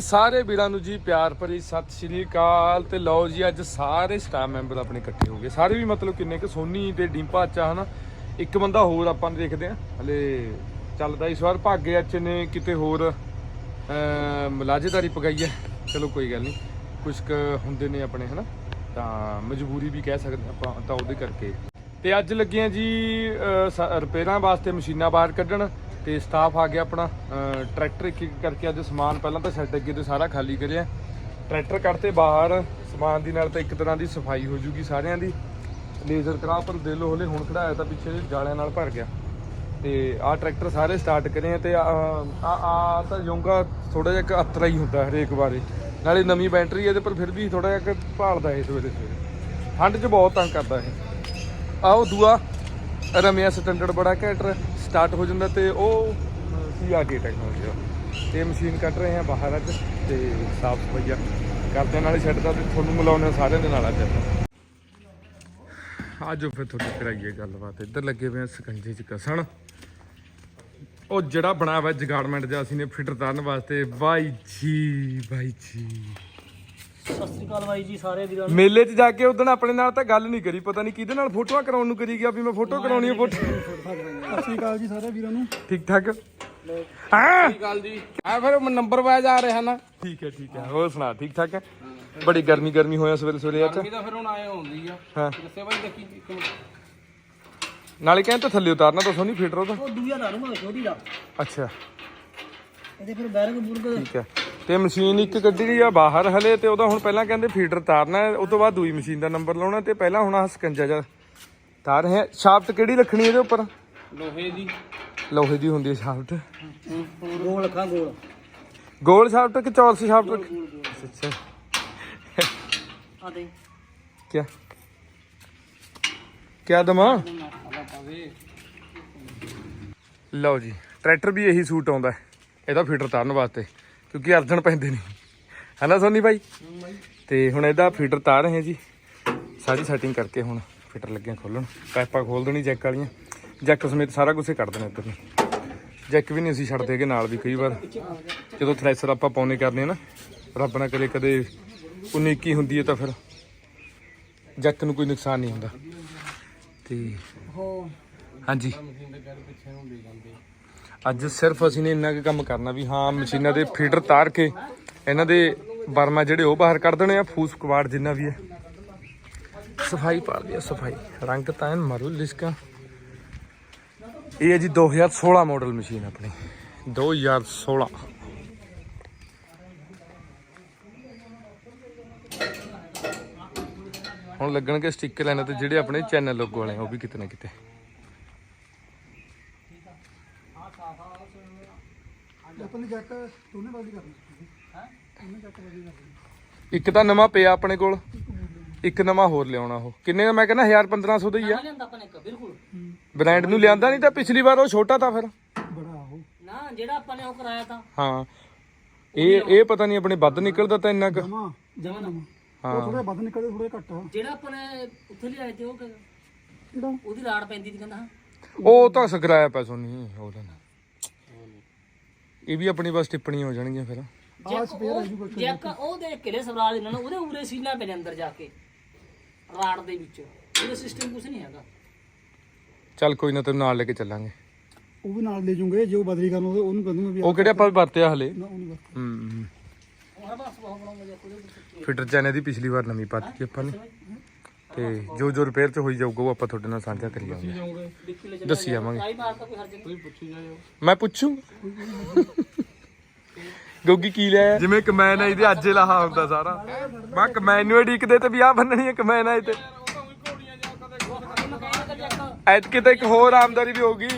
ਸਾਰੇ ਵੀਰਾਂ ਨੂੰ ਜੀ ਪਿਆਰ ਭਰੀ ਸਤਿ ਸ਼੍ਰੀ ਅਕਾਲ ਤੇ ਲਓ ਜੀ ਅੱਜ ਸਾਰੇ ਸਟਾਫ ਮੈਂਬਰ ਆਪਣੇ ਇਕੱਠੇ ਹੋ ਗਏ। ਸਾਰੇ ਵੀ ਮਤਲਬ ਕਿੰਨੇ ਕਿ ਸੋਨੀ ਤੇ ਡਿੰਪਾ ਚਾ ਹਨਾ? ਇੱਕ ਬੰਦਾ ਹੋਰ ਆਪਾਂ ਦੇਖਦੇ ਆ ਹਲੇ ਚੱਲਦਾ ਇਸ ਵਾਰ ਭਾਗੇ ਅੱਜ ਨੇ ਕਿਤੇ ਹੋਰ ਅਹ, ਮਲਾਜੇਦਾਰੀ ਪਗਾਈ ਹੈ। ਚਲੋ ਕੋਈ ਗੱਲ ਨਹੀਂ ਕੁਝ ਕੁ ਹੁੰਦੇ ਨੇ ਆਪਣੇ ਹਨਾ? ਤਾਂ ਮਜਬੂਰੀ ਵੀ ਕਹਿ ਸਕਦੇ ਆਪਾਂ ਤਾਂ ਉਹਦੇ ਕਰਕੇ। ਤੇ ਅੱਜ ਲੱਗੇ ਆ ਜੀ ਸ- ਰਿਪੇਅਰਾਂ ਵਾਸਤੇ ਮਸ਼ੀਨਾਂ ਬਾਹਰ ਕੱਢਣ। ਤੇ ਸਟਾਫ ਆ ਗਿਆ ਆਪਣਾ ਟਰੈਕਟਰ ਇੱਕ ਇੱਕ ਕਰਕੇ ਅੱਜ ਸਮਾਨ ਪਹਿਲਾਂ ਤਾਂ ਸੈੱਟ ਅੱਗੇ ਤੇ ਸਾਰਾ ਖਾਲੀ ਕਰਿਆ। ਟਰੈਕਟਰ ਕੱਢਤੇ ਬਾਹਰ, ਸਮਾਨ ਦੀ ਨਾਲ ਤਾਂ ਇੱਕ ਤਰ੍ਹਾਂ ਦੀ ਸਫ਼ਾਈ ਹੋ ਜੂਗੀ ਸਾਰਿਆਂ ਦੀ। ਲੇਜ਼ਰ ਕਰਾ ਪਰ ਦੇ ਲੋ ਹੁਣ ਖੜਾਇਆ ਤਾਂ ਪਿੱਛੇ ਜਾਲਿਆਂ ਨਾਲ ਭਰ ਗਿਆ। ਤੇ ਆਹ ਟਰੈਕਟਰ ਸਾਰੇ ਸਟਾਰਟ ਕਰੇ ਆ ਤੇ ਆ ਆ ਤਾਂ ਯੋਂਗਾ ਥੋੜਾ ਜਿਹਾ ਇੱਕ ਅਤਰਾ ਹੀ ਹੁੰਦਾ ਹਰੇਕ ਵਾਰੇ ਨਾਲੇ ਨਵੀਂ ਬੈਟਰੀ ਹੈ ਇਹਦੇ ਪਰ ਫਿਰ ਵੀ ਥੋੜਾ ਜਿਹਾ ਭਾਲਦਾ ਇਹ ਸਵੇਰੇ ਸਵੇਰੇ। ਠੰਡ 'ਚ ਬਹੁਤ ਤੰਗ ਕਰਦਾ ਇਹ। ਆਓ ਦੂਆ, ਰਮਿਆ ਸਟੈਂਡਰਡ ਬੜਾ ਘੈਂਟਰ ਸਟਾਰਟ ਹੋ ਜਾਂਦਾ ਤੇ ਉਹ ਸੀ ਆ ਕੇ ਟੈਕਨੋਲੋਜੀ ਤੇ ਮਸ਼ੀਨ ਕੱਢ ਰਹੇ ਆ ਬਾਹਰ ਅੱਜ ਤੇ ਸਾਫ਼ ਸਫਾਈਆ ਕਰਦੇ ਨਾਲ ਛੱਡ ਦਾ ਤੇ ਤੁਹਾਨੂੰ ਮਿਲਾਉਂਦੇ ਹਾਂ ਸਾਰਿਆਂ ਦੇ ਨਾਲ ਅੱਜ ਆਪਾਂ। ਆਜੋ ਫਿਰ ਤੁਹਾਡੀ ਕਰਾਈਏ ਗੱਲਬਾਤ। ਇੱਧਰ ਲੱਗੇ ਹੋਏ ਆ ਸਕੰਜੇ ਚ ਕਸਣ। ਉਹ ਜਿਹੜਾ ਬਣਾਇਆ ਹੋਇਆ ਜਗਾਰਡਮੈਂਟ ਜਿਹਾ ਅਸੀਂ ਨੇ ਫਿਟਰ ਤਾਰਨ ਵਾਸਤੇ। ਬਾਈ ਜੀ ਬਾਈ ਜੀ। ਸਤਿ ਸ੍ਰੀ ਅਕਾਲ ਬਾਈ ਜੀ ਸਾਰੇ ਵੀਰਾਂ ਨੂੰ। ਮੇਲੇ 'ਚ ਜਾ ਕੇ ਉਦੋਂ ਆਪਣੇ ਨਾਲ ਤਾਂ ਗੱਲ ਨਹੀਂ ਕਰੀ ਪਤਾ ਨਹੀਂ ਕਿਹਦੇ ਨਾਲ ਫੋਟੋਆਂ ਕਰਾਉਣ ਨੂੰ ਕਰੀ ਗਿਆ ਵੀ ਮੈਂ ਫੋਟੋ ਕਰਾਉਣੀ ਹੈ ਫੋਟੋ। ਸਤਿ ਸ਼੍ਰੀ ਅਕਾਲ ਜੀ ਸਾਰੇ ਵੀਰਾਂ ਨੂੰ। ਠੀਕ ਠਾਕ? ਹਾਂ? ਗੱਲ ਜੀ। ਆ ਫਿਰ ਨੰਬਰ ਵਾਈਜ਼ ਆ ਰਿਹਾ ਨਾ। ਠੀਕ ਹੈ ਠੀਕ ਹੈ। ਹੋਰ ਸੁਣਾ ਠੀਕ ਠਾਕ ਹੈ? ਬੜੀ ਗਰਮੀ ਗਰਮੀ ਹੋਇਆ ਸਵੇਰੇ ਸਵੇਰੇ ਅੱਜ। ਗਰਮੀ ਤਾਂ ਫਿਰ ਹੁਣ ਆਏ ਹੁੰਦੀ ਆ। ਹਾਂ। ਦੱਸੇ ਬਾਈ ਦੇਖੀ ਨਾਲੇ ਕਹਿੰਦੇ ਥੱਲੇ ਉਤਾਰਨਾ ਤਾਂ ਸੋਨੀ ਫੀਟਰ ਉਹਦਾ ਉਹ ਦੂਜਾ ਲਾ ਲੂੰਗਾ ਛੋਟੀ ਦਾ ਅੱਛਾ। ਇਹਦੇ ਫਿਰ ਬੈਰਗ ਬੁਰਗ। ਠੀਕ ਹੈ। ਤੇ ਮਸ਼ੀਨ ਇੱਕ ਕੱਢੀ ਦੀ ਆ ਬਾਹਰ ਹਲੇ ਤੇ ਉਹਦਾ ਹੁਣ ਪਹਿਲਾਂ ਕਹਿੰਦੇ ਫੀਡਰ ਤਾਰਨਾ ਹੈ, ਉਹ ਤੋਂ ਬਾਅਦ ਦੂਈ ਮਸ਼ੀਨ ਦਾ ਨੰਬਰ ਲਾਉਣਾ ਤੇ ਪਹਿਲਾਂ ਹੁਣ ਆਹ ਸਕੰਜਾ ਜਾ ਤਾਰ ਹੈ। ਸ਼ਾਫਟ ਕਿਹੜੀ ਰੱਖਣੀ ਇਹਦੇ ਉੱਪਰ? ਲੋਹੇ ਦੀ। ਲੋਹੇ ਦੀ ਹੁੰਦੀ ਹੈ ਸ਼ਾਫਟ। ਗੋਲ ਅੱਖਾਂ ਗੋਲ। ਗੋਲ ਸ਼ਾਫਟ ਕਿ ਚੌਰਸ ਸ਼ਾਫਟ? ਅੱਛਾ। ਆ ਦੇ। ਕੀ ਕੀ ਦਮਾ ਲਓ ਜੀ ਟਰੈਕਟਰ ਵੀ ਇਹੀ ਸੂਟ ਆਉਂਦਾ ਹੈ, ਇਹਦਾ ਫੀਡਰ ਤਾਰਨ ਵਾਸਤੇ। ਕਿਉਂਕਿ ਅਰਜਨ ਪੈਂਦੇ ਨਹੀਂ। ਹੈਨਾ ਸੋਨੀ ਭਾਈ ਤੇ ਹੁਣ ਇਹਦਾ ਫੀਡਰ ਤਾਰ ਰਹੇ ਜੀ। ਸਾਰੀ ਸੈਟਿੰਗ ਕਰਕੇ ਹੁਣ ਫੀਡਰ ਲੱਗਿਆ ਖੋਲਣ। ਪਾਈਪਾਂ ਖੋਲ ਦੇਣੀ ਜੈਕ ਵਾਲੀਆਂ। ਜੈਕ ਸਮੇਤ ਸਾਰਾ ਕੁਝ ਕੱਢ ਦੇਣਾ ਇੱਧਰ ਨੂੰ। ਜੈਕ ਵੀ ਨਹੀਂ ਅਸੀਂ ਛੱਡਦੇ ਹੈਗੇ ਨਾਲ ਵੀ ਕਈ ਵਾਰ। ਜਦੋਂ ਥ੍ਰੈਸ਼ਰ ਆਪਾਂ ਪਾਉਣੇ ਕਰਨੇ ਨਾ ਰੱਬ ਨਾ ਕਰੇ ਕਦੇ 19 21 ਹੁੰਦੀ ਹੈ ਤਾਂ ਫਿਰ ਜੈਕ ਨੂੰ ਕੋਈ ਨੁਕਸਾਨ ਨਹੀਂ ਹੁੰਦਾ। ਤੇ ਹਾਂਜੀ। ਅੱਜ ਸਿਰਫ ਅਸੀਂ ਨੇ ਇੰਨਾ ਕੁ ਕੰਮ ਕਰਨਾ ਵੀ ਹਾਂ ਮਸ਼ੀਨਾਂ ਦੇ ਫੀਡਰ ਤਾਰ ਕੇ ਇਹਨਾਂ ਦੇ ਬਰਮਾ ਜਿਹੜੇ ਉਹ ਬਾਹਰ ਕੱਢ ਦੇਣੇ ਆ ਫੂਸ ਕਵਾੜ ਜਿੰਨਾ ਵੀ ਹੈ। ਸਫ਼ਾਈ ਪਾਲ ਦਿਆ ਸਫ਼ਾਈ। ਰੰਗ ਤਾਂ ਐਨ ਮਾਰੂ ਲਿਸਕਾ। ਇਹ ਹੈ ਜੀ 2016 ਮਾਡਲ ਮਸ਼ੀਨ ਆਪਣੀ। 2016 ਹੁਣ ਲੱਗਣਗੇ ਸਟicker ਲੈਣੇ ਤੇ ਜਿਹੜੇ ਆਪਣੇ ਚੈਨਲ ਲੋਗੋ ਵਾਲੇ ਆ, ਉਹ ਵੀ ਕਿਤੇ ਨਾ ਕਿਤੇ। ਦੋਨੇ ਕਰਨੀ ਹੈ? ਦੋਨੇ ਕਰਨੀ ਇੱਕ ਤਾਂ ਨਵਾਂ ਪਿਆ ਆਪਣੇ ਕੋਲ ਇੱਕ ਨਵਾਂ ਹੋਰ ਲਿਆਉਣਾ ਉਹ। ਕਿੰਨੇ ਦਾ? ਮੈਂ ਕਹਿੰਦਾ 1000 1500 ਦਾ ਹੀ ਆ। ਲਿਆਂਦਾ ਆਪਾਂ ਨੇ ਇੱਕ ਬਿਲਕੁਲ। ਬ੍ਰਾਂਡ ਨੂੰ ਲਿਆਂਦਾ ਨਹੀਂ ਤਾਂ ਪਿਛਲੀ ਵਾਰ ਉਹ ਛੋਟਾ ਤਾਂ ਫਿਰ। ਬੜਾ ਉਹ। ਨਾ ਜਿਹੜਾ ਆਪਾਂ ਨੇ ਉਹ ਕਰਾਇਆ ਤਾਂ। ਹਾਂ। ਇਹ ਇਹ ਪਤਾ ਨਹੀਂ ਆਪਣੇ ਵੱਧ ਨਿਕਲਦਾ ਤਾਂ ਇੰਨਾ ਕੁ। ਜਮਾ ਜਮਾ ਨਾ ਹਾਂ ਉਹ ਥੋੜਾ ਵੱਧ ਨਿਕਲਦੇ ਥੋੜੇ ਘੱਟ ਆ। ਜਿਹੜਾ ਆਪਾਂ ਨੇ ਉੱਥੇ ਲਿਆਏ ਤੇ ਉਹ ਕ- ਕਿਹੜਾ? ਉਹਦੀ ਰਾੜ ਪੈਂਦੀ ਸੀ ਕਹਿੰਦਾ। ਹਾਂ। ਉਹ ਤਾਂ ਸਕਰਾਇਆ ਪੈਸੋ ਨਹੀਂ ਉਹਦਾ ਨਾ। ਇਹ ਵੀ ਆਪਣੀ ਬਸ ਟਿੱਪਣੀ ਹੋ ਜਾਣਗੀਆਂ ਫਿਰ। ਜੈਕ ਉਹ ਜੈਕ ਉਹ ਦੇ ਕਿਹੜੇ ਸਵਰਾਜ ਇਹਨਾਂ ਨੂੰ ਉਹਦੇ ਉਰੇ ਸੀਲਾ ਪੈ ਅੰਦਰ ਜਾ ਕੇ ਰਾੜ ਦੇ ਵਿੱਚ। ਉਹਦਾ ਸਿਸਟਮ ਕੁਝ ਨਹੀਂ ਹੈਗਾ। ਚੱਲ ਕੋਈ ਨਾ ਤੈਨੂੰ ਨਾਲ ਲੈ ਕੇ ਚੱਲਾਂਗੇ। ਉਹ ਵੀ ਨਾਲ ਲੈ ਜੂਗੇ ਜੇ ਉਹ ਬਦਲੀ ਕਰਨ ਉਹਦੇ ਉਹਨੂੰ ਕਹਿੰਦੇ ਵੀ ਉਹ ਕਿਹੜੇ ਆਪਾਂ ਵਰਤਿਆ ਹਲੇ? ਨਾ ਉਹਨੂੰ ਹੂੰ ਬਸ ਬਹੁਤ ਬਣਾਉਂਗਾ ਵਿੱਚ ਫਿਟਰ ਚੈਨਲ ਦੀ ਪਿਛਲੀ ਵਾਰ ਨਵੀਂ ਪਾਤੀ ਆਪਾਂ ਨੇ। ਤੇ ਜੋ ਜੋ ਰਿਪੇਅਰ ਚ ਹੋਈ ਜਾਊਗਾ ਉਹ ਆਪਾਂ ਤੁਹਾਡੇ ਨਾਲ ਸਾਂਝਾ ਕਰੀ ਜਾਵਾਂਗੇ। ਦੱਸੀ ਜਾਵਾਂਗੇ। ਕੋਈ ਮੈਂ ਪੁੱਛੂ? ਗੋਗੀ ਕੀ ਲਿਆ ਜਿਵੇਂ ਕਮੈਨ ਆਈ ਤੇ ਅੱਜ ਲਾਹਾ ਹੁੰਦਾ ਸਾਰਾ। ਮੈਂ ਕਮੈਨ ਨੂੰ ਢੀਕਦੇ ਤੇ ਵੀ ਆ ਬੰਨਣੀ ਹੈ ਕਮੈਨ ਆਈ ਤੇ। ਐਤਕੀ ਤਾਂ ਇੱਕ ਹੋਰ ਆਮਦਾਰੀ ਵੀ ਹੋਗੀ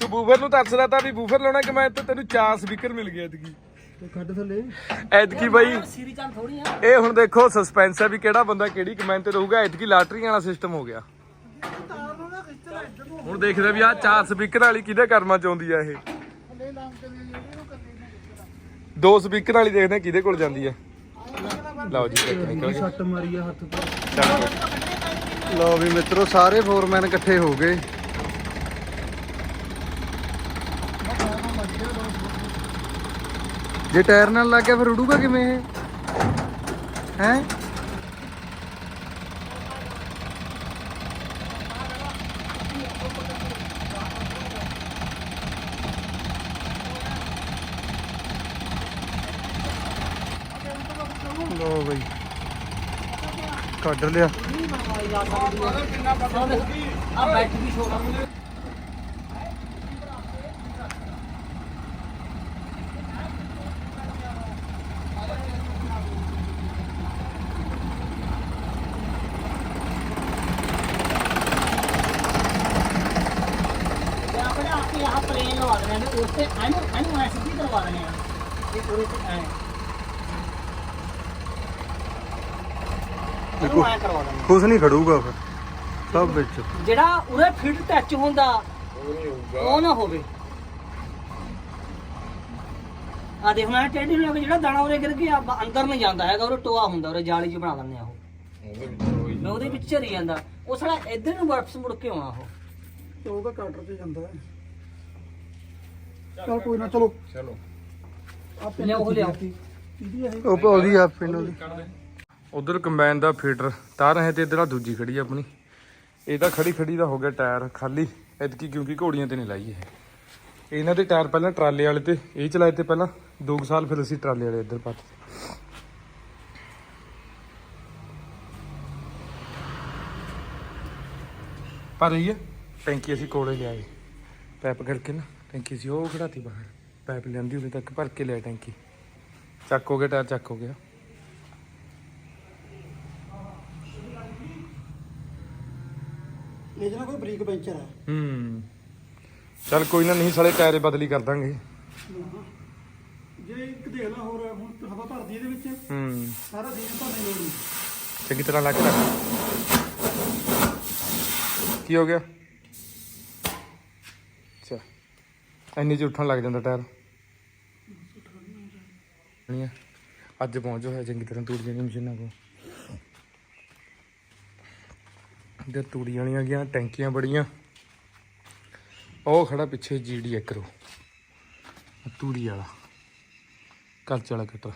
ਤੂੰ ਬੂਫਰ ਨੂੰ ਤਰਸਦਾ ਤਾਂ ਵੀ ਬੂਫਰ ਲਾਉਣਾ ਕਿ ਮੈਂ ਤੇ ਤੈਨੂੰ ਚਾਰ ਸਪੀਕਰ ਮਿਲ ਗਏ ਐਤਕੀ। ਤੇ ਕੱਢ ਥੱਲੇ। ਐਤਕੀ ਬਾਈ ਸੀਰੀ ਚੱਲ ਥੋੜੀ ਆ। ਇਹ ਹੁਣ ਦੇਖੋ ਸਸਪੈਂਸ ਹੈ ਵੀ ਕਿਹੜਾ ਬੰਦਾ ਕਿਹੜੀ ਕਮੈਂਟ ਤੇ ਰਹੂਗਾ। ਐਤਕੀ ਲਾਟਰੀਆਂ ਵਾਲਾ ਸਿਸਟਮ ਹੋ ਗਿਆ। ਹੁਣ ਦੇਖਦੇ ਵੀ ਆ ਚਾਰ ਸਪੀਕਰ ਵਾਲੀ ਕਿਹਦੇ ਕਰਮਾਂ ਚ ਆਉਂਦੀ ਆ ਇਹ। ਦੋ ਸਪੀਕਰ ਵਾਲੀ ਦੇਖਦੇ ਆ ਕਿਹਦੇ ਕੋਲ ਜਾਂਦੀ ਆ। ਲਓ ਜੀ ਟੈਕਨੀਕਲ ਸੱਟ ਮਾਰੀ ਆ ਹੱਥ ਤੇ। ਚੱਲ ਲਓ ਵੀ ਮਿੱਤਰੋ ਸਾਰੇ ਫੋਰਮੈਨ ਇਕੱਠੇ ਹੋ ਗਏ। ਜੇ ਟਾਇਰ ਨਾਲ ਲੱਗ ਗਿਆ ਫਿਰ ਉਡੂਗਾ ਕਿਵੇਂ ਇਹ ਹੈ ਲੋ ਬਈ ਕੱਢ ਲਿਆ ਆ ਬੈਠ ਵੀ ਛੋੜਾ ਆਪਣੇ ਆਪੇ ਆਹ ਪਲੇਨ ਲਵਾ ਦੇਣੇ ਨੇ ਉਸ ਤੇ ਇਹਨੂੰ ਇਹਨੂੰ ਐ ਸਿੱਧੀ ਕਰਵਾ ਦੇਣੇ ਆ ਇਹ ਉਹਦੇ ਤੇ ਐ ਇਹਨੂੰ ਕੁਛ ਨਹੀਂ ਖੜੂਗਾ ਫਿਰ। ਸਭ ਵਿੱਚ। ਜਿਹੜਾ ਉਰੇ ਫਿਟ ਟੱਚ ਹੁੰਦਾ ਉਹ ਨਾ ਹੋਵੇ। ਆ ਦੇਖ ਮੈਂ ਟੇਢੀ ਨੂੰ ਜਿਹੜਾ ਦਾਣਾ ਉਰੇ ਗਿਰ ਗਿਆ ਅੰਦਰ ਨਹੀਂ ਜਾਂਦਾ ਹੈਗਾ ਉਹ ਟੋਆ ਹੁੰਦਾ ਉਰੇ ਜਾਲੀ 'ਚ ਬਣਾ ਦਿੰਦੇ ਆ ਉਹ। ਮੈਂ ਉਹਦੇ ਵਿੱਚ ਚਰੀ ਜਾਂਦਾ। ਉਹ ਸਾਲਾ ਇੱਧਰ ਨੂੰ ਵਾਪਸ ਮੁੜ ਕੇ ਆਉਣਾ ਉਹ। ਤੇ ਉਹਦਾ ਕਾਟਰ ਤੇ ਜਾਂਦਾ ਹੈ। ਚਲ ਕੋਈ ਨਾ ਚਲੋ। ਚਲੋ। ਆਪੇ ਲਿਆਓ ਲਿਆਓ। ਇਹਦੀ ਇਹ? ਉਹ ਉਹਦੀ ਆ ਪਿੰਡ ਉਹਦੀ ਉਧਰ ਕੰਬਾਈਨ ਦਾ ਫੀਡਰ ਤਾਰ ਹੈ ਤੇ ਇਧਰ ਆ ਦੂਜੀ ਖੜੀ ਆ ਆਪਣੀ। ਇਹ ਤਾਂ ਖੜੀ ਖੜੀ ਦਾ ਹੋ ਗਿਆ ਟਾਇਰ, ਖਾਲੀ। ਐਤਕੀ ਕਿਉਂਕਿ ਘੋੜੀਆਂ ਤੇ ਨਹੀਂ ਲਾਈ ਇਹ। ਇਹਨਾਂ ਦੇ ਟਾਇਰ ਪਹਿਲਾਂ ਟਰਾਲੇ ਵਾਲੇ ਤੇ, ਇਹ ਚਲਾਏ ਤੇ ਪਹਿਲਾਂ 2 ਸਾਲ ਫਿਰ ਅਸੀਂ ਟਰਾਲੇ ਵਾਲੇ ਇੱਧਰ ਪਾਤੇ ਪਰ ਇਹ ਟੈਂਕੀ ਅਸੀਂ ਕੋਲੇ ਲਿਆਏ। ਪੈਪ ਕਰਕੇ ਨਾ, ਟੈਂਕੀ ਸੀ ਉਹ ਖੜਾਤੀ ਬਾਹਰ। ਪੈਪ ਲਿਆਂਦੀ, ਉਰੇ ਤੱਕ ਭਰ ਕੇ ਲਿਆ ਟੈਂਕੀ। ਚੱਕ ਹੋ ਗਿਆ, ਟਾਇਰ ਚੱਕ ਹੋ ਗਿਆ। ਜਨਾ ਕੋਈ ਬਰੀਕ ਪੈਂਚਰ ਹੈ ਹੂੰ। ਚੱਲ ਕੋਈ ਨਾ ਨਹੀਂ ਸਾਲੇ ਟਾਇਰੇ ਬਦਲੀ ਕਰ ਦਾਂਗੇ। ਜੇ ਇੱਕ ਦੇਖ ਲਾ ਹੋਰ ਹੁਣ ਤਾਂ ਹਵਾ ਭਰਦੀ ਇਹਦੇ ਵਿੱਚ। ਹੂੰ। ਸਾਰਾ ਦਿਨ ਭਰਨੇ ਲੋੜ ਨਹੀਂ ਚੰਗੀ ਤਰ੍ਹਾਂ ਲੱਗ ਰੱਖ। ਕੀ ਹੋ ਗਿਆ? ਅੱਛਾ। ਇੰਨੀ ਚ ਉੱਠਣ ਲੱਗ ਜਾਂਦਾ ਟਾਇਰ ਨਹੀਂ ਆ। ਅੱਜ ਪਹੁੰਚ ਹੋਇਆ ਚੰਗੀ ਤਰ੍ਹਾਂ ਤੂੜੀ ਦੀਆਂ ਮਸ਼ੀਨਾਂ ਕੋ ਦੇ ਤੂੜੀ ਵਾਲੀਆਂ ਗਿਆ ਟੈਂਕੀਆਂ ਬੜੀਆਂ। ਉਹ ਖੜਾ ਪਿੱਛੇ ਜੀਡੀ ਐਕਰੋ ਤੂੜੀ ਵਾਲਾ। ਕੱਚ ਵਾਲਾ ਕਟਰ।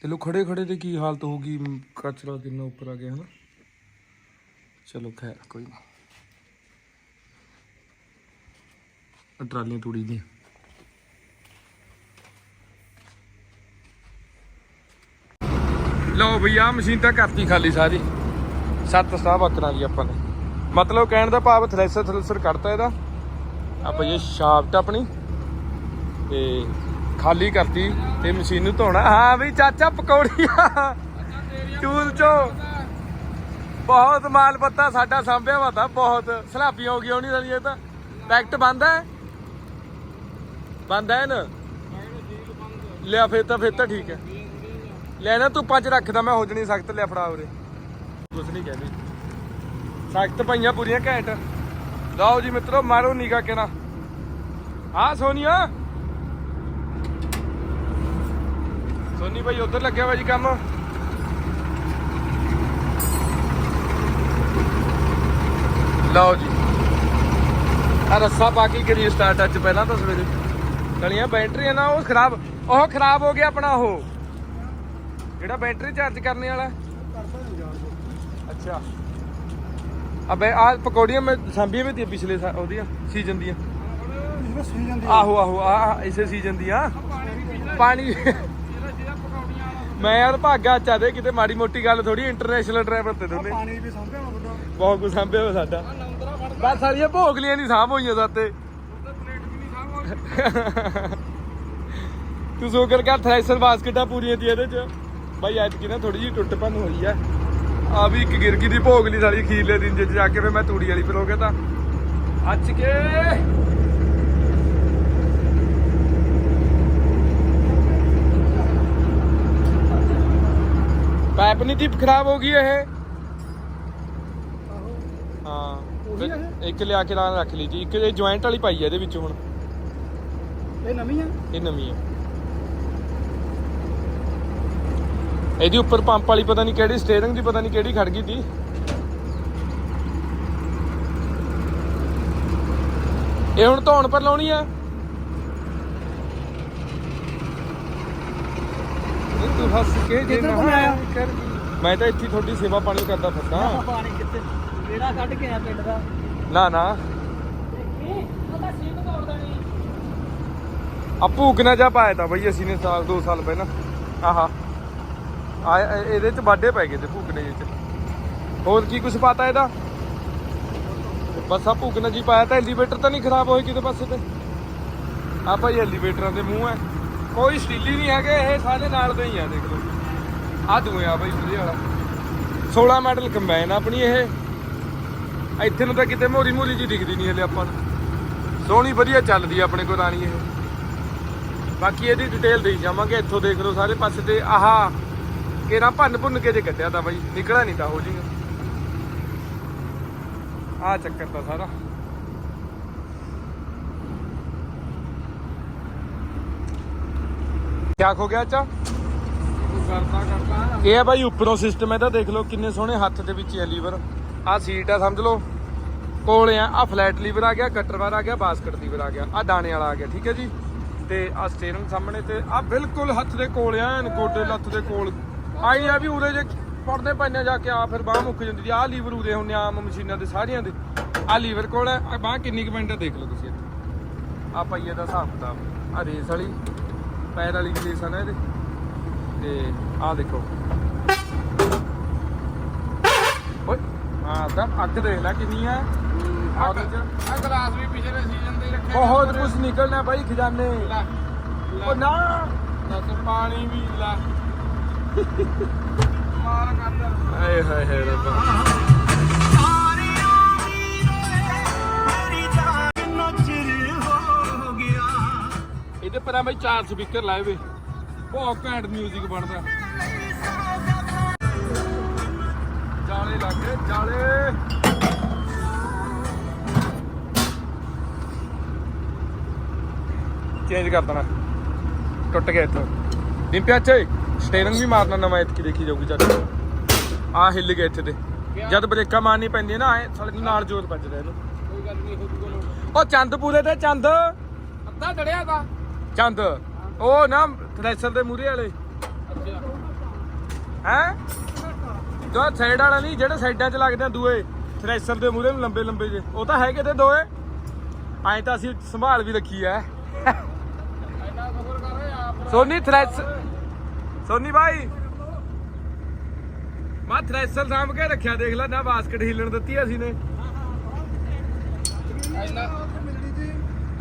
ਤੇ ਲੋ ਖੜੇ ਖੜੇ ਤੇ ਕੀ ਹਾਲਤ ਹੋਊਗੀ ਮ, ਕਚਰਾ ਕਿੰਨਾ ਉੱਪਰ ਆ ਗਿਆ ਹਨਾ? ਚਲੋ ਖੈਰ ਕੋਈ ਨਾ। ਟਰਾਲੀਆਂ ਤੂੜੀ ਦੀਆਂ। ਲਓ ਭਈਆ ਮਸ਼ੀਨ ਤਾਂ ਕਰਤੀ ਖਾਲੀ ਸਾਰੀ। ਸੱਤ ਸਾਹ ਬੱਕਰਾਂ ਦੀ ਆਪਾਂ ਨੇ। ਮਤਲਬ ਕਹਿਣ ਦਾ ਭਾਵ ਥ੍ਰੈਸ਼ਰ ਥ੍ਰੈਸ਼ਰ ਕੱਢਤਾ ਇਹਦਾ। ਆਪਾਂ ਇਹ ਸ਼ਾਫਟ ਆਪਣੀ ਤੇ ਖਾਲੀ ਕਰਤੀ ਤੇ ਮਸ਼ੀਨ ਨੂੰ ਧੋਣਾ। ਹਾਂ ਵੀ ਚਾਚਾ ਪਕੌੜੀਆਂ। ਟੂਲ ਚੋ। ਬਹੁਤ ਮਾਲ ਪੱਤਾ ਸਾਡਾ ਸਾਂਭਿਆ ਵਾ ਤਾਂ ਬਹੁਤ। ਸਲਾਬੀਆਂ ਹੋ ਗਈਆਂ ਹੋਣੀ ਸਾਡੀਆਂ ਤਾਂ। ਪੈਕਟ ਬੰਦ ਹੈ? ਬੰਦ ਹੈ ਨਾ ਲਿਆ ਫੇਰ ਤਾਂ ਫੇਰ ਤਾਂ ਠੀਕ ਹੈ। ਲੈਣਾ ਨਾ ਤੂੰ ਪੰਜ ਰੱਖਦਾ ਮੈਂ ਹੋ ਜਣੀ ਸਖਤ ਲਿਆ ਫੜਾ ਉਰੇ। ਕੁਛ ਨਹੀਂ ਕਹਿੰਦੀ। ਸਖਤ ਪਈਆਂ ਪੂਰੀਆਂ ਘੈਂਟ। ਲਓ ਜੀ ਮਿੱਤਰੋ, ਮਾਰੋ ਨਿਗਾ ਕਿਨਾ ਹਾਂ ਸੋਨੀਆ ਸੋਨੀ ਭਾਈ ਉਧਰ ਲੱਗਿਆ ਹੋਇਆ ਜੀ ਕੰਮ। ਲਓ ਜੀ। ਆ ਰੱਸਾ ਪਾ ਕੇ ਕਰੀ ਸਟਾਰਟ ਅੱਜ ਪਹਿਲਾਂ ਤਾਂ ਸਵੇਰੇ। ਗਲੀਆਂ ਬੈਟਰੀਆਂ ਨਾ, ਉਹ ਖਰਾਬ ਉਹ ਖਰਾਬ ਹੋ ਗਿਆ ਆਪਣਾ ਉਹ। ਜਿਹੜਾ ਬੈਟਰੀ ਚਾਰਜ ਕਰਨੇ ਵਾਲਾ। ਅੱਛਾ। ਅਬੇ ਆ ਪਕੌੜੀਆਂ ਮੈਂ ਸਾਂਭੀਆਂ ਵੀ ਦੀਆਂ ਪਿਛਲੇ ਸਾ- ਉਹਦੀਆਂ ਸੀਜ਼ਨ ਦੀਆਂ। ਇਹ ਸੀ ਜਾਂਦੀ ਆਹੋ ਆਹੋ ਆ ਇਸੇ ਸੀਜ਼ਨ ਦੀਆਂ। ਪਾਣੀ ਮੈਂ ਯਾਰ ਭਾਗਾ ਚਾਹਦੇ ਕਿਤੇ ਮਾੜੀ ਮੋਟੀ ਗੱਲ ਥੋੜੀ ਇੰਟਰਨੈਸ਼ਨਲ ਡਰਾਈਵਰ ਤੇ ਦੋਨੇ ਪਾਣੀ ਵੀ ਸਾਂਭਿਆ ਵਾ ਵੱਡਾ ਬਹੁਤ ਕੁਝ ਸਾਂਭਿਆ ਹੋਇਆ ਸਾਡਾ। ਬਸ ਸਾਰੀਆਂ ਭੋਗਲੀਆਂ ਨਹੀਂ ਸਾਂਭ ਹੋਈਆਂ ਸਾਤੇ ਤੂੰ ਸ਼ੁਕਰ ਕਰ ਥ੍ਰੈਸ਼ਰ ਬਾਸਕਟਾਂ ਪੂਰੀਆਂ ਤੀ ਇਹਦੇ ਚ। ਬਾਈ ਅੱਜ ਕੀ ਨਾ ਥੋੜੀ ਜਿਹੀ ਟੁੱਟ ਭੰਨ ਹੋਈ ਆ। ਆ ਵੀ ਇੱਕ ਗਿਰਗੀ ਦੀ ਭੋਗਲੀ ਸਾਲੀ ਖੀਰਲੇ ਦਿਨ ਚ ਜਾ ਕੇ ਫਿਰ ਮੈਂ ਤੂੜੀ ਵਾਲੀ ਫਿਰ ਹੋ ਗਿਆ ਤਾਂ। ਅੱਜ ਕੇ। ਪਾਈਪ ਨਹੀਂ ਦੀ ਖਰਾਬ ਹੋ ਗਈ ਇਹ। ਹਾਂ ਆ ਇੱਕ ਲਿਆ ਕੇ ਨਾਲ ਰੱਖ ਲਈ ਜੀ। ਇੱਕ ਇਹ ਜੁਆਇੰਟ ਵਾਲੀ ਪਾਈ ਹੈ ਇਹਦੇ ਵਿੱਚ ਹੁਣ। ਇਹ ਨਵੀਂ ਆ? ਇਹ ਨਵੀਂ ਹੈ ਇਹਦੀ ਉੱਪਰ ਪੰਪ ਵਾਲੀ ਪਤਾ ਨਹੀਂ ਕਿਹੜੀ ਸਟੀਅਰਿੰਗ ਦੀ ਪਤਾ ਨਹੀਂ ਕਿਹੜੀ ਖੜ ਗਈ ਤੀ। ਇਹ ਹੁਣ ਧੌਣ ਪਰ ਲਾਉਣੀ ਆ। ਹੱਸ ਕੇ ਜੇ ਕਿੱਧਰ ਘੁੰਮ ਨਹਾ ਆਇਆ? ਕਰ ਮੈਂ ਤਾਂ ਇੱਥੇ ਤੁਹਾਡੀ ਸੇਵਾ ਪਾਣੀ ਕਰਦਾ ਫਿਰਦਾ। ਪਾਣੀ ਕਿੱਥੇ ਕਿਹੜਾ ਕੱਢ ਕੇ ਆ ਪਿੰਡ ਦਾ। ਨਾ ਨਾ। ਦੇਖੀ ਆ ਭੂਕਣਾ ਜਾ ਪਾਇਆ ਤਾਂ ਬਈ ਅਸੀਂ ਨੇ ਸਾਲ 2 ਸਾਲ ਪਹਿਲਾਂ। ਆਹਾ। ਆ ਇਹ- ਇਹਦੇ ਚ ਵਾਢੇ ਪੈ ਗਏ ਤੇ ਭੂਕਣੇ ਜਿਹੇ ਚ। ਹੋਰ ਕੀ ਕੁਝ ਪਾਤਾ ਇਹਦਾ? ਬਸ ਆ ਭੂਕਣਾ ਜੀ ਪਾਇਆ ਤਾਂ ਐਲੀਵੇਟਰ ਤਾਂ ਨਹੀਂ ਖਰਾਬ ਹੋਏ ਕਿਤੇ ਪਾਸੇ ਤੇ। ਆ ਭਾਈ ਐਲੀਵੇਟਰਾਂ ਦੇ ਮੂੰਹ ਹੈ ਕੋਈ ਸਟੀਲੀ ਨਹੀਂ ਹੈਗੇ, ਇਹ ਸਾਰੇ ਨਾਲ ਦੇ ਹੀ ਆ, ਦੇਖ ਲਓ। ਆ ਦੂਏ ਆ ਭਾਈ ਵਧੀਆ ਵਾਲਾ। 16 ਮਾਡਲ ਕੰਬਾਈਨ ਆਪਣੀ ਇਹ। ਇੱਥੇ ਨੂੰ ਤਾਂ ਕਿਤੇ ਮੋਰੀ ਮੋਰੀ ਜੀ ਦਿਖਦੀ ਨਹੀਂ ਹਲੇ ਆਪਾਂ ਨੂੰ। ਸੋਹਣੀ ਵਧੀਆ ਚੱਲਦੀ ਆ ਆਪਣੇ ਕੋਲ ਰਾਣੀ ਇਹ। ਬਾਕੀ ਇਹਦੀ ਡਿਟੇਲ ਦੇਈ ਜਾਵਾਂਗੇ, ਇੱਥੋਂ ਦੇਖ ਲਓ ਸਾਰੇ ਪਾਸੇ ਤੇ। ਆਹਾ ਕਿਹੜਾ ਭੰਨ ਭੁੰਨ ਕੇ ਜੇ ਕੱਢਿਆ ਤਾਂ ਬਾਈ ਨਿਕਲਿਆ ਨਹੀਂ ਤਾਂ ਹੋ ਜੀਗਾ। ਆ ਚੱਕਰ ਤਾਂ ਸਾਰਾ। ਕਿਆ ਖੋ ਗਿਆ ਚਾ ਕਰਤਾ ਕਰਤਾ ਇਹ ਹੈ ਬਾਈ ਉੱਪਰੋਂ ਸਿਸਟਮ ਇਹਦਾ ਦੇਖ ਲਓ ਕਿੰਨੇ ਸੋਹਣੇ ਹੱਥ ਦੇ ਵਿੱਚ ਹੈ ਲੀਵਰ ਆ ਸੀਟ ਆ ਸਮਝ ਲਓ। ਕੋਲੇ ਆ ਆ ਫਲੈਟ ਲੀਵਰ ਆ ਗਿਆ ਕਟਰ ਵਾਰ ਆ ਗਿਆ ਬਾਸਕਟ ਲੀਵਰ ਆ ਗਿਆ ਆ ਦਾਣੇ ਵਾਲਾ ਆ ਗਿਆ ਠੀਕ ਹੈ ਜੀ। ਤੇ ਆ ਸਟੀਅਰਿੰਗ ਸਾਹਮਣੇ ਤੇ ਆ ਬਿਲਕੁਲ ਹੱਥ ਦੇ ਕੋਲ ਆ ਐਨ ਗੋਡੇ ਲੱਤ ਦੇ ਕੋਲ। ਆਈ ਆ ਵੀ ਉਰੇ ਜੇ ਪੜਦੇ ਪੈਣੇ ਜਾ ਕੇ ਆ ਫਿਰ ਬਾਹ ਮੁੱਕ ਜਾਂਦੀ ਆ ਲੀਵਰ ਉਰੇ ਹੁੰਨੇ ਆਮ ਮਸ਼ੀਨਾਂ ਦੇ ਸਾਰਿਆਂ ਦੇ। ਆ ਲੀਵਰ ਕੋਲ ਹੈ ਆ ਬਾਹ ਕਿੰਨੀ ਕੁ ਮਿੰਟ ਦੇਖ ਲਓ ਤੁਸੀਂ ਇੱਥੇ। ਆ ਪਈਏ ਦਾ ਹਿਸਾਬ ਕਿਤਾਬ। ਆ ਰੇਸ ਵਾਲੀ ਪੈਰ ਵਾਲੀ ਰੇਸ ਆ ਨਾ ਇਹਦੇ। ਤੇ ਆ ਦੇਖੋ। ਓਏ ਹਾਂ ਤਾਂ ਅੱਗ ਦੇਖ ਲੈ ਕਿੰਨੀ ਆ। ਉਹਦੇ ਚ ਆ ਗਲਾਸ ਵੀ ਪਿਛਲੇ ਸੀਜ਼ਨ ਦੇ ਰੱਖੇ ਬਹੁਤ ਕੁਝ ਨਿਕਲਣਾ ਬਾਈ ਖਜ਼ਾਨੇ। ਉਹ ਨਾ। ਪਾਣੀ ਵੀ ਲੈ। ਮਾਰ ਕਰਦਾ ਹਾਏ ਹਾਏ ਹਾਏ, ਰੱਬਾ। ਇਹਦੇ ਪਰ ਬਈ ਚਾਰ ਸਪੀਕਰ ਲਾਏ ਵੇ। ਬਹੁਤ ਘੈਂਟ 뮤직 ਬਣਦਾ। ਜਾਲੇ ਲੱਗੇ ਜਾਲੇ। ਚੇਂਜ ਕਰ ਦੇਣਾ। ਟੁੱਟ ਗਿਆ ਇੱਥੋਂ। ਡਿੰਪਿਆ ਚ। ਸਟੀਅਰਿੰਗ ਵੀ ਮਾਰਨਾ ਨਵਾਂ ਇਤਕੀ ਦੇਖੀ ਜਾਊਗੀ ਚੱਲ। ਆ ਹਿੱਲ ਗਿਆ ਇੱਥੇ ਤੇ। ਜਦ ਬ੍ਰੇਕਾਂ ਮਾਰਨੀ ਪੈਂਦੀ ਨਾ ਐ ਨੂੰ ਨਾਲ ਜ਼ੋਰ ਵੱਜਦਾ ਇਹਨੂੰ। ਕੋਈ ਗੱਲ ਨਹੀਂ ਹੋ ਜੂਗਾ ਉਹ ਚੰਦ ਪੂਰੇ ਤੇ ਚੰਦ। ਅੱਧਾ ਡੜਿਆ ਦਾ ਚੰਦ। ਉਹ ਨਾ ਥ੍ਰੈਸ਼ਰ ਦੇ ਮੂਰੇ ਵਾਲੇ। ਅੱਛਾ। ਹੈ? ਜੋ ਸਾਈਡ ਵਾਲਾ ਨਹੀਂ ਜਿਹੜੇ ਸਾਈਡਾਂ 'ਚ ਲੱਗਦੇ ਆ ਦੂਏ ਥ੍ਰੈਸ਼ਰ ਦੇ ਮੂਰੇ ਨੂੰ ਲੰਬੇ ਲੰਬੇ ਜੇ। ਉਹ ਤਾਂ ਹੈਗੇ ਤੇ ਦੋਏ। ਐਂ ਤਾਂ ਅਸੀਂ ਸੰਭਾਲ ਵੀ ਰੱਖੀ ਐ। ਸੋਨੀ ਥ੍ਰੈਸ ਸੋਨੀ ਭਾਈ ਮੈਂ ਥ੍ਰੈਸ਼ਰ ਸਾਂਭ ਕੇ ਰੱਖਿਆ ਦੇਖ ਲੈ ਨਾ ਬਾਸਕਟ ਹਿੱਲਣ ਦਿੱਤੀ ਅਸੀਂ ਨੇ। ਇੰਨਾ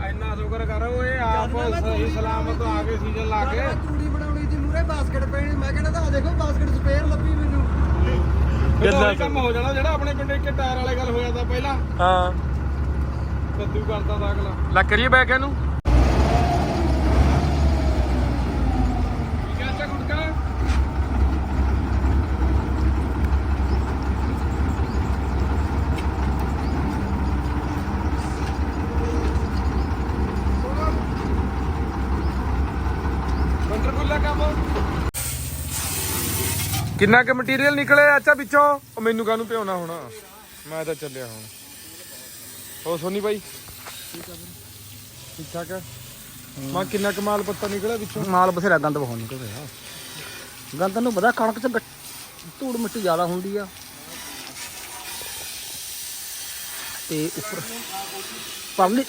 ਇੰਨਾ ਸ਼ੁਕਰ ਕਰੋ ਇਹ ਆਪ ਸਹੀ ਸਲਾਮਤ ਆ ਕੇ ਸੀਜ਼ਨ ਲਾ ਕੇ। ਤੂੜੀ ਬਣਾਉਣੀ ਸੀ ਮੂਰੇ ਬਾਸਕਟ ਪੈਣੀ ਮੈਂ ਕਹਿੰਦਾ ਤਾਂ ਆ ਦੇਖੋ ਬਾਸਕਟ ਸਪੇਅਰ ਲੱਭੀ ਮੈਨੂੰ। ਉਹੀ ਕੰਮ ਹੋ ਜਾਣਾ ਜਿਹੜਾ ਆਪਣੇ ਪਿੰਡ ਇੱਕ ਟਾਇਰ ਵਾਲੇ ਗੱਲ ਹੋਇਆ ਤਾਂ ਪਹਿਲਾਂ। ਹਾਂ। ਕੱਦੂ ਕਰਦਾ ਤਾਂ ਅਗਲਾ। ਲੱਗ ਕਰੀਏ ਬੈਕ ਇਹਨੂੰ ਠੀਕ ਹੈ ਅੱਛਾ ਗੁਟਕਾ ਵੰਡਰਫੁੱਲ ਕੰਮ ਕਿੰਨਾ ਕੁ ਮਟੀਰੀਅਲ ਨਿਕਲੇ ਅੱਛਾ ਵਿੱਚੋਂ ਉਹ ਮੈਨੂੰ ਕਾਹਨੂੰ ਪਿਉਣਾ ਹੋਣਾ? ਮੈਂ ਤਾਂ ਚੱਲਿਆ ਹੁਣ। ਹੋ ਸੋਨੀ ਬਾਈ? ਠੀਕ ਠਾਕ ਹੈ ਮੈਂ ਕਿੰਨਾ ਕਮਾਲ ਪੱਤਾ ਨਿਕਲਿਆ ਵਿੱਚੋਂ ਮਾਲ ਬਥੇਰਾ ਗੰਦ ਬਹੁਤ ਨਿਕਲ ਰਿਹਾ ਗੰਦ ਨੂੰ ਪਤਾ ਕਣਕ ਚ ਧੂੜ ਮਿੱਟੀ ਜ਼ਿਆਦਾ ਹੁੰਦੀ ਆ। ਤੇ ਉੱਪਰ ਪਰਲੀ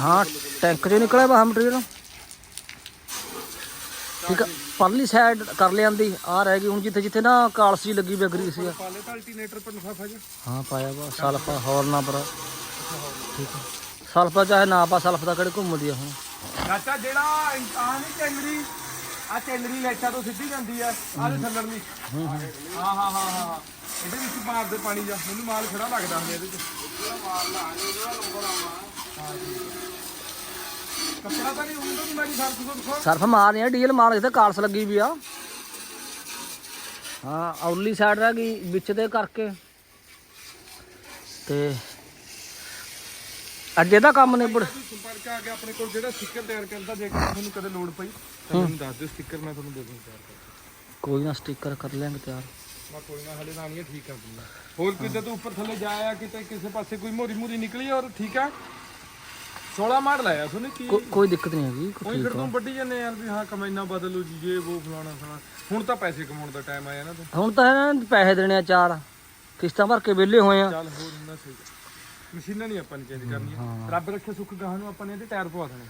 ਹਾਂ, ਟੈਂਕ ਚੋਂ ਨਿਕਲਿਆ ਬਾਹਰ ਮਟੀਰੀਅਲ ਠੀਕ ਆ ਪਰਲੀ ਸਾਈਡ ਕਰ ਲਿਆਂਦੀ ਆ ਰਹਿ ਗਈ ਹੁਣ ਜਿੱਥੇ ਜਿੱਥੇ ਨਾ ਕਾਲਸ ਜੀ ਲੱਗੀ ਵੀ ਗਰੀਸ ਆ। ਪਾਲੇ ਤਾਂ ਅਲਟਰਨੇਟਰ ਪਰ ਨਫਾਫਾ ਜੀ ਹਾਂ ਪਾਇਆ ਵਾ ਸਲਫਾ ਹੋਰ ਨਾ ਪਰ। ਠੀਕ ਆ। ਸਲਫਾ ਚਾਹੇ ਨਾ ਪਾ ਸਲਫ ਦਾ ਕਿਹੜੇ ਘੁੰਮਦੀ ਆ ਹੁਣ। ਚਾਚਾ ਜਿਹੜਾ ਆ ਨਹੀਂ ਚੈਲਰੀ ਆ ਚੈਲਰੀ ਲੈਟਾਂ ਤੋਂ ਸਿੱਧੀ ਜਾਂਦੀ ਆ ਆਹ ਦੇ ਥੱਲੜ ਨਹੀਂ ਹਾਂ ਹਾਂ। ਹਾਂ ਹਾਂ ਹਾਂ ਇਹਦੇ ਵਿੱਚ ਮਾਰ ਦੇ ਪਾਣੀ ਜਾ ਮੈਨੂੰ ਮਾਲ ਖੜਾ ਲੱਗਦਾ ਹੁੰਦਾ ਇਹਦੇ ਚ। ਕੱਪੜਾ ਤਾਂ ਨਹੀਂ ਹੁੰਦਾ ਕਿ ਮੇਰੀ ਸਰਕ ਤੋਂ ਦਿਖਾ ਸਰਫ ਮਾਰਨੀ ਆ ਡੀਜ਼ਲ ਮਾਰ ਜਿੱਥੇ ਕਾਲਸ ਲੱਗੀ ਵੀ ਆ। ਹਾਂ ਔਰਲੀ ਸਾਈਡ ਰਹਿ ਗਈ ਵਿੱਚ ਦੇ ਕਰਕੇ। ਤੇ ਅੱਜ ਇਹਦਾ ਕੰਮ ਨਿਬੜ ਸੰਪਰਕ ਆ ਗਿਆ ਆਪਣੇ ਕੋਲ ਜਿਹੜਾ ਸਟicker ਤਿਆਰ ਕਰਦਾ ਜੇ ਤੁਹਾਨੂੰ ਕਦੇ ਲੋੜ ਪਈ ਤਾਂ ਮੈਨੂੰ ਦੱਸ ਦਿਓ ਸਟicker ਮੈਂ ਤੁਹਾਨੂੰ ਦੇ ਦੂੰ ਤਿਆਰ ਕਰਕੇ। ਕੋਈ ਨਾ ਸਟicker ਕਰ ਲੈਂਗੇ ਤਿਆਰ। ਮੈਂ ਕੋਈ ਨਾ ਹਲੇ ਰਾਣੀਆਂ ਠੀਕ ਕਰ ਦਿੰਦਾ ਹੋਰ ਕਿਤੇ ਤੂੰ ਉੱਪਰ ਥੱਲੇ ਜਾਇਆ ਕਿਤੇ ਕਿਸੇ ਪਾਸੇ ਕੋਈ ਮੋਰੀ ਮੂਰੀ ਨਿਕਲੀ ਔਰ ਠੀਕ ਆ? 16 ਮਾਡਲ ਆਇਆ ਤੁਹਾਨੂੰ ਕੀ? ਕੋ- ਕੋਈ ਦਿੱਕਤ ਨਹੀਂ ਹੈਗੀ ਕੋਈ ਫਿਰ ਤੂੰ ਵੱਡੀ ਜੰਨੇ ਯਾਰ ਵੀ ਹਾਂ ਕਮਾਈਨਾ ਬਦਲੋ ਜੀ ਜੇ ਉਹ ਫਲਾਣਾ ਫਲਾਣਾ। ਹੁਣ ਤਾਂ ਪੈਸੇ ਕਮਾਉਣ ਦਾ ਟਾਈਮ ਆਇਆ ਨਾ ਤੇ। ਹੁਣ ਤਾਂ ਇਹਨਾਂ ਨੇ ਪੈਸੇ ਦੇਣੇ ਆ ਚਾਰ। ਕਿਸ਼ਤਾਂ ਭਰ ਕੇ ਵਿਹਲੇ ਹੋਏ ਆ। ਚੱਲ ਹੋਰ ਹੁੰਦਾ ਸਹੀ। ਮਸ਼ੀਨਾਂ ਨਹੀਂ ਆਪਾਂ ਨੇ ਚੇਂਜ ਕਰਨੀਆਂ। ਰੱਬ ਰੱਖੇ ਸੁੱਖ ਗਾਹਾਂ ਨੂੰ ਆਪਾਂ ਨੇ ਇਹਦੇ ਟਾਇਰ ਪਵਾ ਦੇਣੇ।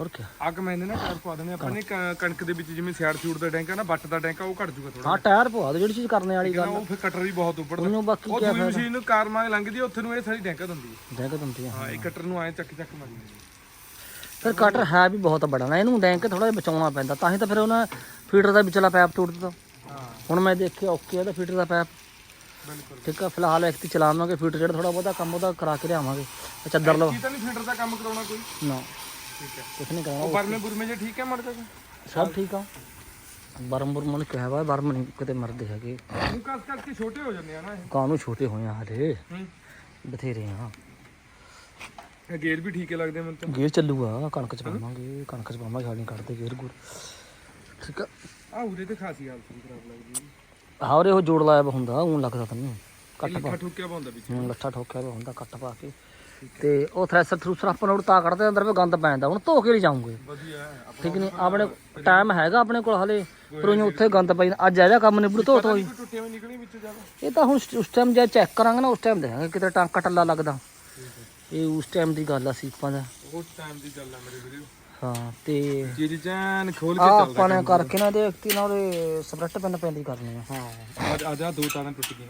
ਹੋਰ ਕੀ? ਅੱਗ ਮੈਨੇ ਨਾ ਟਾਇਰ ਪਵਾ ਦੇਣੇ ਆਪਾਂ ਨੇ ਕ- ਕਣਕ ਦੇ ਵਿੱਚ ਜਿਵੇਂ ਸਿਆੜ ਚੂੜ ਦਾ ਡੈਂਕ ਆ ਨਾ ਬੱਟ ਦਾ ਡੈਂਕ ਆ ਉਹ ਘਟ ਜੂਗਾ ਥੋੜਾ ਹਾਂ ਟਾਇਰ ਪਵਾ ਦੇ ਜਿਹੜੀ ਚੀਜ਼ ਕਰਨੇ ਵਾਲੀ ਗੱਲ। ਉਹ ਫਿਰ ਕਟਰ ਵੀ ਬਹੁਤ ਉੱਪੜਦਾ ਉਹਨੂੰ ਬਾਕੀ ਉਹ ਦੂਜੀ ਮਸ਼ੀਨ ਨੂੰ ਕਾਰ ਮਾਂਗ ਲੰਘਦੀ ਆ, ਉੱਥੇ ਨੂੰ ਇਹ ਸਾਰੀ ਡੈਂਕ ਦਿੰਦੀ ਹੈ ਦੇਖ ਦਿੰਦੀ ਆ। ਹਾਂ ਇਹ ਕਟਰ ਨੂੰ ਐ ਚੱਕ ਚੱਕ ਮਾਰੀ ਫਿਰ ਕਟਰ ਹੈ ਵੀ ਬਹੁਤ ਬੜਾ ਨਾ ਇਹਨੂੰ ਡੈਂਕ ਥੋੜਾ ਜਿਹਾ ਬਚਾਉਣਾ ਪੈਂਦਾ ਤਾਂ ਹੀ ਤਾਂ ਫਿਰ ਉਹਨਾਂ ਫੀਟਰ ਦਾ ਵਿਚਲਾ ਪੈਪ ਤੋੜ ਦਿੱਤਾ। ਹਾਂ। ਹੁਣ ਮੈਂ ਦੇਖਿਆ ਓਕੇ ਇਹਦਾ ਫੀਟਰ ਦਾ ਪੈਪ। ਬਿਲਕੁਲ। ਠੀਕ ਆ ਫਿਲਹਾਲ ਇੱਕ ਤੇ ਚਲਾਵਾਂਗੇ ਫੀਟਰ ਜਿਹੜਾ ਥੋੜਾ ਬਹੁਤਾ ਕੰਮ ਉਹਦਾ ਕਰਾ ਕੇ ਲਿਆਵਾਂਗੇ। ਤੇ ਚੱਦਰ ਲਵਾ ਕੀ ਤਾਂ ਨਹੀਂ ਫਿਲਟਰ ਦਾ ਕੰਮ ਕਰਾਉਣਾ ਕੋਈ। ਨਾ। ਠੀਕ ਹੈ। ਕੁਛ ਨਹੀਂ ਕਰਾਉਣਾ ਉਹ ਬਰਮੇ ਬੁਰਮੇ ਜੇ ਠੀਕ ਹੈ ਮੜ ਤੱਕ ਸਭ ਠੀਕ ਆ। ਬਰਮ ਬੁਰਮ ਨੂੰ ਕਿਹਾ ਵਾ ਬਰਮ ਨਹੀਂ ਕਿਤੇ ਮਰਦੇ ਹੈਗੇ। ਉਹ ਕਸ ਕਰਕੇ ਛੋਟੇ ਹੋ ਜਾਂਦੇ ਆ ਨਾ ਕਾਨੂੰ ਛੋਟੇ ਹੋਏ ਆ ਹਲੇ? ਇਹ ਬਥੇਰੇ ਆ। ਇਹ ਗੇਅਰ ਵੀ ਠੀਕ ਲੱਗਦੇ ਮੈਨੂੰ ਤਾਂ। ਗੇਰ ਚੱਲੂਗਾ ਕਣਕ ਚ ਪਾਵਾਂਗੇ ਕਣਕ ਚ ਪਾਵਾਂਗੇ ਸਾਡੀ ਕੱਢਦੇ ਗੇਰ ਗੁਰ। ਠੀਕ ਆ। ਆ ਉਰੇ ਤੇ ਖਾਸੀ ਹਾਲਤ ਵੀ ਖਰਾਬ ਲੱਗਦੀ ਹੈ ਹਾਂ ਉਰੇ ਉਹ ਜੋੜ ਲਾਇਆ ਵਾ ਹੁੰਦਾ ਉਹ ਲੱਗਦਾ ਤੈਨੂੰ ਕੱਟ ਪਾ। ਲਿਖਾ ਠੋਕਿਆ ਪਾਉਂਦਾ ਵਿੱਚ। ਹੁਣ ਲੱਠਾ ਠੋਕਿਆ ਵਾ ਹੁੰਦਾ ਕੱਟ ਪਾ ਕੇ। ਤੇ ਉਹ ਥ੍ਰੈਸ਼ਰ ਥਰੂਸਰ ਆਪਾਂ ਨੂੰ ਤਾਂ ਕੱਢਦੇ ਅੰਦਰ ਵੀ ਗੰਦ ਪੈਂਦਾ ਹੁਣ ਧੋ ਕੇ ਲਈ ਜਾਉਂਗੇ ਵਧੀਆ ਠੀਕ ਨਹੀਂ? ਆਪਣੇ ਟਾਈਮ ਹੈਗਾ ਆਪਣੇ ਕੋਲ ਹਲੇ ਪਰ ਉਹ ਉੱਥੇ ਗੰਦ ਪਈ ਅੱਜ ਆ ਜਾ ਕੰਮ ਨਿਬੜ ਧੋ ਧੋ ਇਹ ਤਾਂ ਹੁਣ ਉਸ ਟਾਈਮ ਜੇ ਚੈੱਕ ਕਰਾਂਗੇ ਨਾ ਉਸ ਟਾਈਮ ਦੇਖਾਂਗੇ ਕਿਤੇ ਟਾਂਕਾ ਟੱਲਾ ਲੱਗਦਾ। ਇਹ ਉਸ ਟਾਈਮ ਦੀ ਗੱਲ ਆ ਸੀਪਾਂ ਦਾ ਉਸ ਟਾਈਮ ਦੀ। ਗੱਲ ਆ ਮੇਰੇ ਵੀਡੀਓ ਹਾਂ ਤੇ ਚੀਜ਼ ਖੋਲ ਕੇ ਆ ਚੱਲਦਾ ਆਪਾਂ ਨੇ ਕਰਕੇ ਨਾ ਦੇ ਇੱਕ ਨਾਲ ਉਹਦੇ ਸਪਰੈਟ ਪੈਨ ਪੈਂਦੀ ਕਰਨੀ ਆ। ਹਾਂ। ਅੱਜ ਆਹ ਦੋ ਤਾਰਾਂ ਟੁੱਟ ਗਈਆਂ।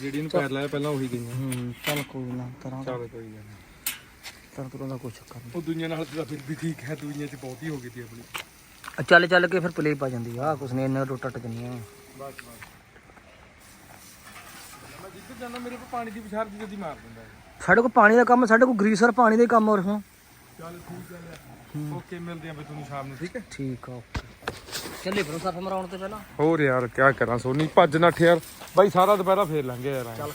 ਜਿਹੜੀ ਨੂੰ ਪੈਰ ਲਾਇਆ ਪਹਿਲਾਂ ਉਹੀ ਗਈਆਂ। ਹੂੰ ਚੱਲ ਕੋਈ ਨਾ ਦਾ ਚੱਲ ਕੋਈ ਗੱਲ ਨਹੀਂ। ਤਰ੍ਹਾਂ ਤਰ੍ਹਾਂ ਦਾ ਕੋਈ ਚੱਕਰ ਉਹ ਦੁਨੀਆ ਨਾਲ ਤਾਂ ਫਿਰ ਵੀ ਠੀਕ ਹੈ ਦੁਨੀਆ 'ਚ ਬਹੁਤ ਹੀ ਹੋ ਗਈ ਤੀ ਆਪਣੀ। ਚੱਲ ਚੱਲ ਕੇ ਫਿਰ ਪਲੇ ਪਾ ਜਾਂਦੀ ਆ। ਕੁਛ ਨਹੀਂ ਇੰਨੇ ਟੁੱਟ ਟੱਟ ਜੰਨੀਆਂ ਬਸ ਬਸ। ਮੈਂ ਜਾਂਦਾ ਮੇਰੇ ਕੋਲ ਪਾਣੀ ਦੀ ਵਿਚਾਰ ਦੀ ਜਦੀ ਮਾਰ ਦਿੰਦਾ ਹੈ। ਸਾਡੇ ਕੋਲ ਪਾਣੀ ਦਾ ਕੰਮ ਸਾਡੇ ਕੋਲ ਗਰੀਸਰ ਪਾਣੀ ਦਾ ਹੀ ਕੰਮ ਹੋ ਰਿਹਾ ਚੱਲ ਠੀਕ ਹੈ। ਓਕੇ ਮਿਲਦੇ ਆਂ ਬਈ ਤੁਹਾਨੂੰ ਸ਼ਾਮ ਨੂੰ ਠੀਕ ਹੈ? ਠੀਕ ਆ ਓਕੇ। ਚੱਲੇ ਫਿਰ ਸਰਫ ਮਰਾਉਣ ਤੇ ਪਹਿਲਾਂ। ਹੋਰ ਯਾਰ ਕੀ ਕਰਾਂ ਸੋਨੀ? ਭੱਜ ਨੱਠ ਯਾਰ ਬਾਈ ਸਾਰਾ ਦੁਪਹਿਰਾ ਫੇਰ ਲੰਘ ਗਿਆ ਯਾਰ। ਚੱਲ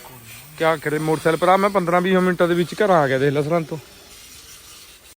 ਕੀ ਕਰੇ? ਮੋਟਰਸਾਈਕਲ ਪਰ ਆ ਮੈਂ 15 20 ਮਿੰਟਾਂ ਦੇ ਵਿੱਚ ਘਰ ਆ ਗਿਆ ਦੇਖ ਲੈ ਸਰਾਂ ਤੋਂ।